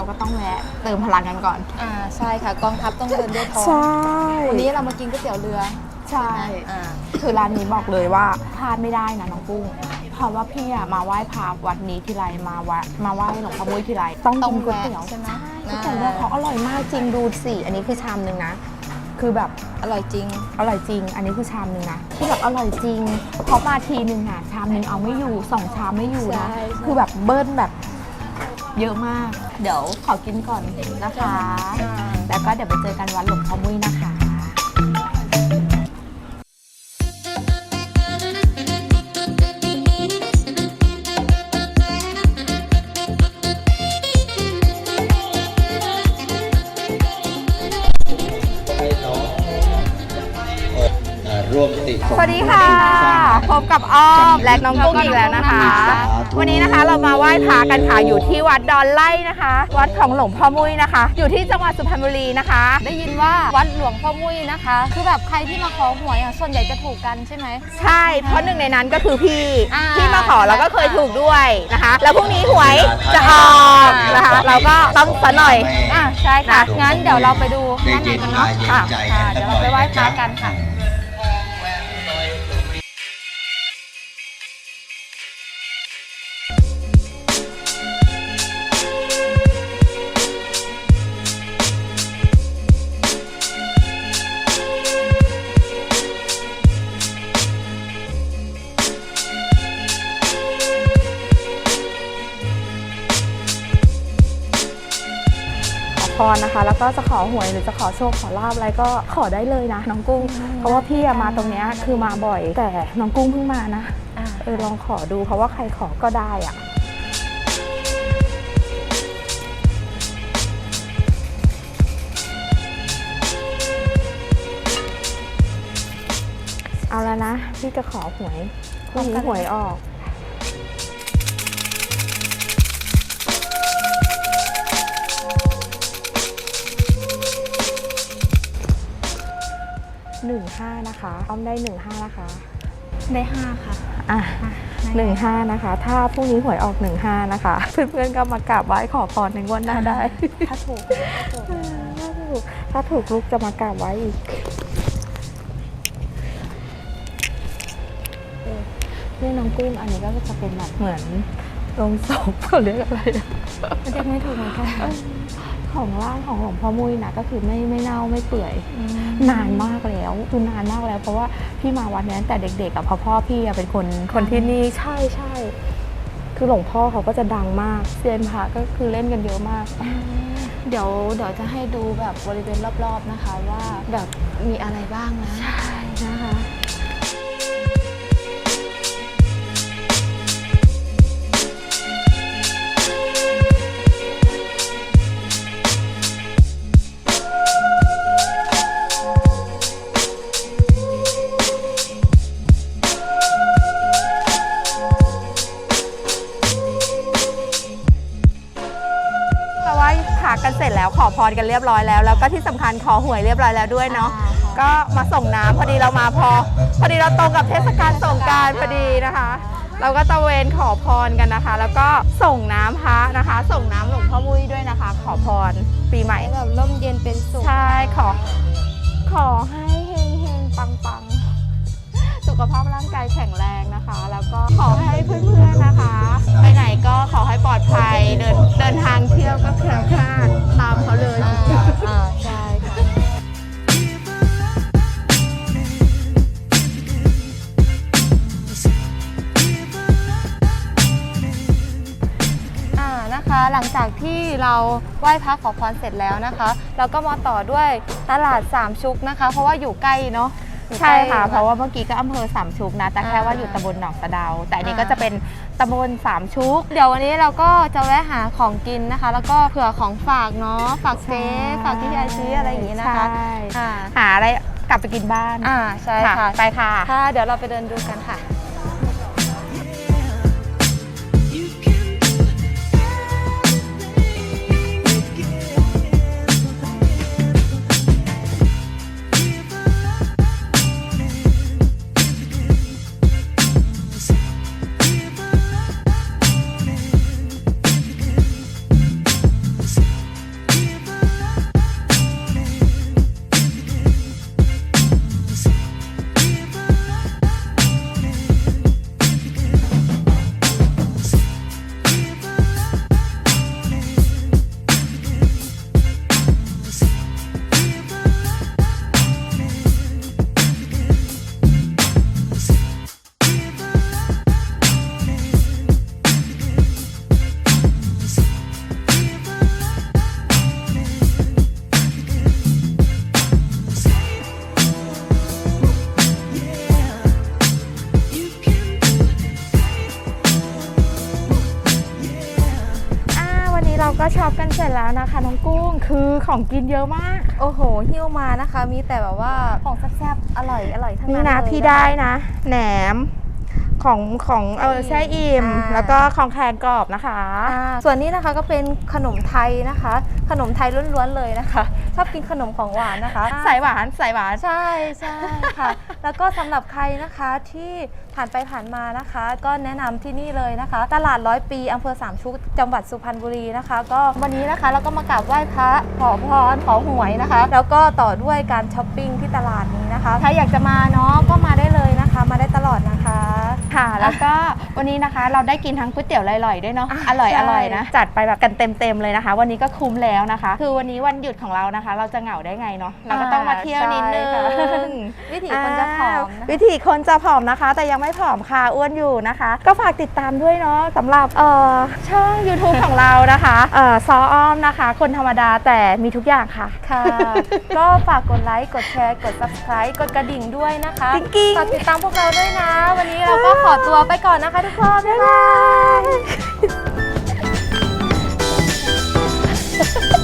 เราก็ต้องแวะเติมพลังกันก่อน อ่าใช่ค่ะกองทัพต้องเดินด้วยท้องใช่วันนี้เรามากินก๋วยเตี๋ยวเรือใช่อ่าคือร้านนี้บอกเลยว่าพลาดไม่ได้นะน้องกุ้งเพราะว่าพี่อะมาไหว้พระวัดนี้ทีไรมาวัดมาไหว้หลวงพ่อมุ้ยทีไรต้องต้อกิงนก๋วยเตี๋ยวแวะใช่ไหมก๋วยเตี๋ยวเรือเขาอร่อยมากจริงดูสิอันนี้คือชามหนึ่งนะคือแบบอร่อยจริง อร่อยจริง อันนี้คือชามหนึ่งนะคือแบบอร่อยจริงเพราะมาทีหนึ่งอะชามหนึ่งเอาไม่อยู่สองชามไม่อยู่นะใช่ใช่คือแบบเบิ้ลแบบ เยอะมาก เดี๋ยวขอกินก่อนนะคะ แล้วก็เดี๋ยวไปเจอกันวัดหลวงพ่อมุ้ยนะคะ ร่วมติดสวัสดีค่ะ พบกับอ้อมและน้องกุ้งอีกแล้วนะคะ วันนี้นะคะเรามาไหว้พระกันค่ะอยู่ที่วัดดอนไล่นะคะ วัดของหลวงพ่อมุ้ยนะคะ อยู่ที่จังหวัดสุพรรณบุรีนะคะ ได้ยินว่าวัดหลวงพ่อมุ้ยนะคะ คือแบบใครที่มาขอหวยอะส่วนใหญ่จะถูกกันใช่ไหม ใช่ เพราะหนึ่งในนั้นก็คือพี่อ่าที่มาขอแล้วก็เคยถูกด้วยนะคะ แล้วพรุ่งนี้หวยจะออกนะคะ เราก็ต้องสะหน่อยอะใช่ค่ะงั้นเดี๋ยวเราไปดูได้ด้านในเย็นกันกาเนาะยเย็นค่ะใจค่ะกันเดี๋ยวเราไปไหว้พระกันค่ะ รนะคะ แล้วก็จะขอหวยหรือจะขอโชคขอลาบอะไรก็ขอได้เลยนะน้องกุ้ง เพราะว่าพี่อะมาตรงเนี้ยคือมาบ่อยแต่น้องกุ้งเพิ่งมานะอ่า เออลองขอดูเพราะว่าใครขอก็ได้อะเอาแล้วนะพี่จะขอหวยพรุ่งนี้หวยออก หนึ่งห้านะคะอ้อมได้หนึ่งห้านะคะ ได้ห้าค่ะอะหนึ่งห้านะคะ ถ้าพรุ่งนี้หวยออกหนึ่งห้านะคะ เพื่อนๆก็มากราบไหว้ขอพรในงวดหน้าได้ ถ้าถูกถ้าถูกถ้าถูกถ้าถูกลูกจะมากราบไหว้อีก เออนี่น้องกุ้งอันนี้ก็จะเป็นแบบเหมือน ลงศพเขาเรียกอะไรอะมันจะไม่ถูกเหมือนกันของร่างของหลวงพ่อมุ้ยนะก็คือไม่ไม่เน่าไม่เปื่อย นานมากแล้วคือนานมากแล้ว เพราะว่าพี่มาวัดเนี้ยตั้งแต่เด็กๆกับพ่อพ่อพี่อะเป็นคนคนที่นี่ใช่ใช่คือหลวงพ่อเขาก็จะดังมากเซียนพระก็คือเล่นกันเยอะมาก เดี๋ยวเดี๋ยวจะให้ดูแบบบริเวณรอบๆนะคะ ว่าแบบมีอะไรบ้างนะนะคะ กันเสร็จแล้วขอพรกันเรียบร้อยแล้ว แล้วก็ที่สำคัญขอหวยเรียบร้อยแล้วด้วยเนาะก็มาส่งน้ำพอดีเรามาพอ พอดีเราตรงกับเทศกาลสงกรารพอดีนะคะ เราก็ตะเวนขอพรกันนะคะ แล้วก็ส่งน้ำพระนะคะ ส่งน้ำหลวงพ่อมุ้ยด้วยนะคะ ขอพรปีใหม่ให้แบบร่มเย็นเป็นสุขใช่ขอขอให้เฮงเฮงปังปังสุ ขภาพร่างกายแข็งแรงนะคะ แล้วก็ขอให้เพื่อนๆนะคะ ไปไหนก็ขอให้ปลอดภัย เดินเดินทางเที่ยวก็แคล้วคลาดตามเขาเลยอ่าใช่ค่ะอ่านะคะ หลังจากที่เราไหว้พระขอพรเสร็จแล้วนะคะ เราก็มาต่อด้วยตลาดสามชุกนะคะ เพราะว่าอยู่ใกล้เนาะ ใกใช่ล้ค่ะ เพราะว่าเมื่อกี้ก็อำเภอสามชุกนะ แต่แค่ว่าอยู่ตำบลหนองสะเดา แต่อันนี้ก็จะเป็นตำบลสามชุก เดี๋ยววันนี้เราก็จะแวะหาของกินนะคะ แล้วก็เผื่อของฝากเนาะ ฝากเฟซฝากที่พี่ไอซีอะไรอย่างงี้นะคะใช่อ่าหาอะไรกลับไปกินบ้าน อ่า ใช่ค่ะ ไปค่ะ ค่ะ เดี๋ยวเราไปเดินดูกันค่ะ ก็ช็อปกันเสร็จแล้วนะคะน้องกุ้งคือของกินเยอะมาก โอ้โหหิ้วมานะคะ มีแต่แบบว่าของแซ่บๆอร่อยอร่อยทั้งนี่นั้นนะเลยพี่ได้นะแหนม ของของเออแช่อิ่มอ่า แล้วก็ของแคนกรอบนะคะ อ่าส่วนนี้นะคะก็เป็นขนมไทยนะคะ ขนมไทยล้วนๆเลยนะคะชอบกินขนมของหวานนะคะใส่หวานใส่หวาน ใช่ใช่ค่ะ แล้วก็สำหรับใครนะคะที่ผ่านไปผ่านมานะคะ ก็แนะนำที่นี่เลยนะคะ ตลาดร้อยปีอำเภอสามชุกจังหวัดสุพรรณบุรีนะคะ ก็วันนี้นะคะเราก็มากราบไหว้พระขอพรขอหวยนะคะ แล้วก็ต่อด้วยการช้อปปิ้งที่ตลาดนี้นะคะใครอยากจะมาเนาะก็มาได้เลยนะคะ มาได้ตลอดนะคะ ค่ะ แล้วก็วันนี้นะคะเราได้กินทั้งก๋วยเตี๋ยวอร่อยๆด้วยเนาะอะอร่อยใช่อร่อยนะจัดไปแบบกันเต็มๆเลยนะคะ วันนี้ก็คุ้มแล้วนะคะ คือวันนี้วันหยุดของเรานะคะ เราจะเหงาได้ไงเนาะเราก็ต้องมาเที่ยวนิดนึงใช่ค่ะวิถีคนจะผอมนะวิถีคนจะผอมนะคะ แต่ยังไม่ผอมค่ะอ้วนอยู่นะคะ ก็ฝากติดตามด้วยเนาะสำหรับเอ่อช่อง YouTube ของเรานะคะเอ่อซออ้อมนะคะ คนธรรมดาแต่มีทุกอย่างค่ะค่ะ ก็ฝากกดไลค์กดแชร์กด subscribe กดกระดิ่งด้วยนะคะกิ๊งๆฝากติดตามพวกเราด้วยนะ วันนี้เราก็ขอตัวไปก่อนนะคะทุกคน บ๊ายบาย